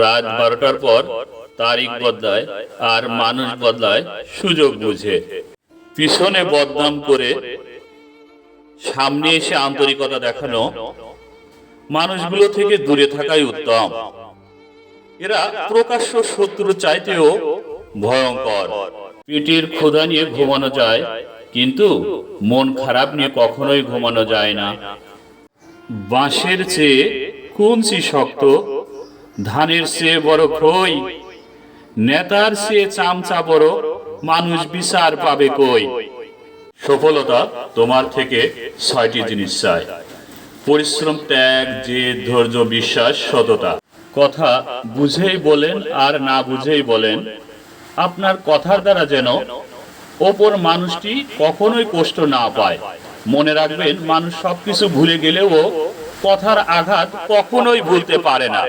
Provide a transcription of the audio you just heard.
রাত বারোটার পর তারিখ বদলায় আর মানুষ বদলায় সুযোগ বুঝে। পিছনে বদনাম করে সামনে এসে আন্তরিকতা দেখানো। মানুষগুলো থেকে দূরে থাকাই উত্তম। এরা প্রকাশ্য শত্রু চাইতেও ভয়ঙ্কর। পেটের ক্ষুধা নিয়ে ঘুমানো যায় কিন্তু মন খারাপ নিয়ে কখনোই ঘুমানো যায় না। বাঁশের চেয়ে কুঞ্চি শক্ত ধানের চেয়ে বড় খই, নেতার চেয়ে চামচা বড় মানুষ বিচার পাবে কই? সফলতা তোমার থেকে ছয়টি জিনিস চাই। পরিশ্রম, ত্যাগ যে ধৈর্য, বিশ্বাস, সততা। কথা বুঝেই বলেন আর না বুঝেই বলেন, আপনার কথার দ্বারা যেন ওপর মানুষটি কখনোই কষ্ট না পায়। মনে রাখবেন, মানুষ সবকিছু ভুলে গেলেও কথার আঘাত কখনোই ভুলতে পারে না।